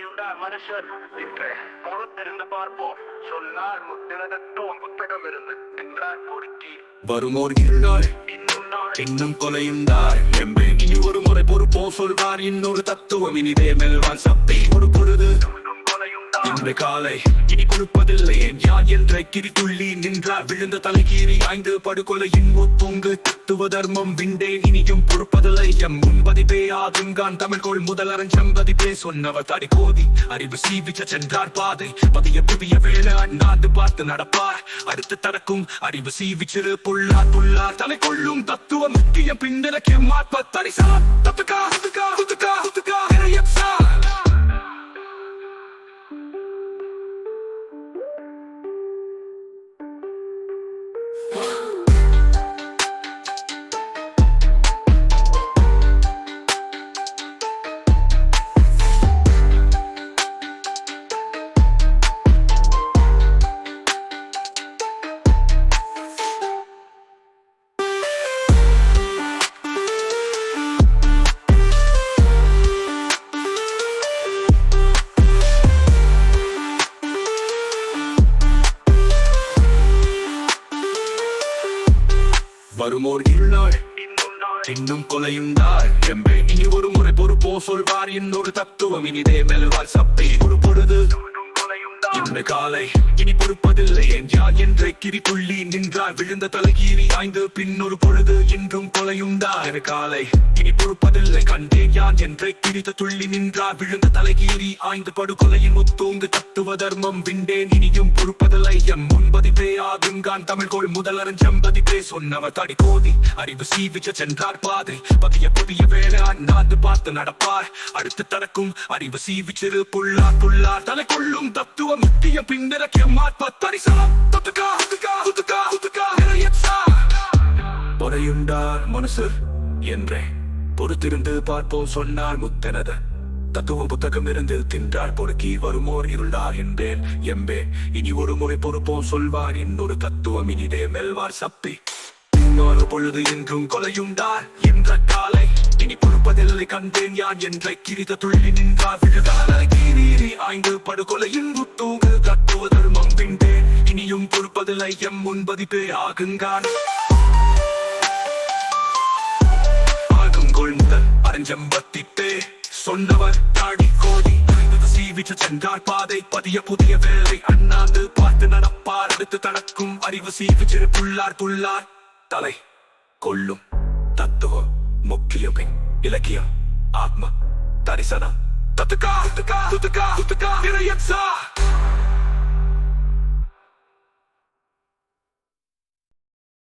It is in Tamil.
கொலையுண்டா மனுஷர் இன்று பொறுத்திருந்து பார்ப்போம். சொன்னால் முத்திரதத்துவம் புத்தகம் இருந்து என்றார் பொறுக்கி வருமோர் இருநாள் இன்னும் கொலையுண்டார் எம்பே இனி ஒரு முறை பொறுப்போ சொல்வார். இன்னொரு தத்துவம் இனிதே மெல்வான் சப்பை. ஒரு பொழுது இன்று காலை. இனி கொடுப்பதில்லை என் யான் என்ற கிரி துள்ளி நின்றார் விழுந்த தலைகீறி ஐந்து படுகொலையின் ஒத்துங்கு தத்துவ தர்மம் விண்டே இனியும் பொறுப்பதில்லை. எம் முன்பதிப்பே ஆதுங்கான் தமிழ்கோள் முதலரன் செம்பதிப்பே சொன்னவர் தடி கோதி. அறிவு சீவிச்ச சென்றார் பாதை. பதிய புதிய வேலை அண்ணாந்து பார்த்து நடப்பார். அடுத்து தடக்கும் அறிவு சீவிச்சிறு புல்லார் புல்லார் தலை கொள்ளும் தத்துவ முக்கிய பின்னலக்கே மாற்ப தரிசா தத்துக்கா வருமோர் இருநாள் இன்னும் இன்னும் கொலையுண்டார். எம்பே இனி ஒரு முறை பொறுப்போ சொல்வார். இன்னொரு தத்துவம் இனிதே மெல்வார். சப்பை ஒரு பொழுது இன்று காலை இனி பொறுப்பதில்லை என்றார். என்றே என்ற கிரி துள்ளி நின்றார். விழுந்த தலைகீறி ஆய்ந்து பின்னொரு பொழுது இன்றும் நின்றார் காலை? இனி பொறுப்பதில்லை கண்டேன் யான் என்ற கிழித்த துள்ளி நின்றார் விழுந்த தலைகீறி ஆய்ந்து படுகொலையின் முத்தூங்கு தத்துவ தர்மம் விண்டேன் இனியும் பொறுப்பதில்லை எம் முன்பதி பே ஆகுங்கான் தமிழ்கோள் முதலரன் செம்பதி பே சொன்னவர் தடி கோதி. அறிவு சீவிச்ச சென்றார் பாதை. பதிய புதிய வேலை அண்ணாந்து பார்த்து நடப்பார். அடுத்து தனக்கும் அறிவு சீவிச்சிரு புள்ளார் புள்ளார் தலை கொள்ளும் தத்துவ முக்கிய பின்னிறக்கிய மாற்ப தரிசா தத்துக்கா துத்துக்கா துத்துக்கா பொறையுண்டார் மனுஷர் என்றே. பொறுத்திருந்து பார்ப்போம் சொன்னார் முத்தனது. தத்துவ புத்தகம் இருந்து தின்றார் பொறுக்கி வருமோர் இருளார் என்றேன் எம்பே இனி ஒரு முறை பொறுப்போம் சொல்வார் இன்னொரு தத்துவம் இனிதே மெல்வார் சப்பி இன்னொரு பொழுது என்றும் கொலையுண்டார் என்ற காலை. இனி பொறுப்பதில்லை கண்டேன் யான் என்ற கிரித துள்ளி நின்றார் விழுதால கீரீரி ஆய்ந்து படுகொலையின் தூங்கு தத்துவ தர்மம் பிண்டேன் இனியும் பொறுப்பதில்லை எம் முன்பதிப்பே ஆகுங்கான். முதல் அரஞ்சம்பத்திட்டே சொன்னவர் தாடி கோடி. அறிந்தது சீவிச்சு சென்றார் பாதை. பதிய புதிய வேலை அண்ணாந்து பார்த்து நடப்பார். அடுத்து தனக்கும் அறிவு சீவிச்சிரு. புள்ளார் புள்ளார் தலை கொள்ளும் தத்துவம் முக்கியம் இலக்கியம் ஆத்ம தரிசனம். தத்துக்கா துத்துக்கா துத்துக்கா துத்துக்கா இறையச்சா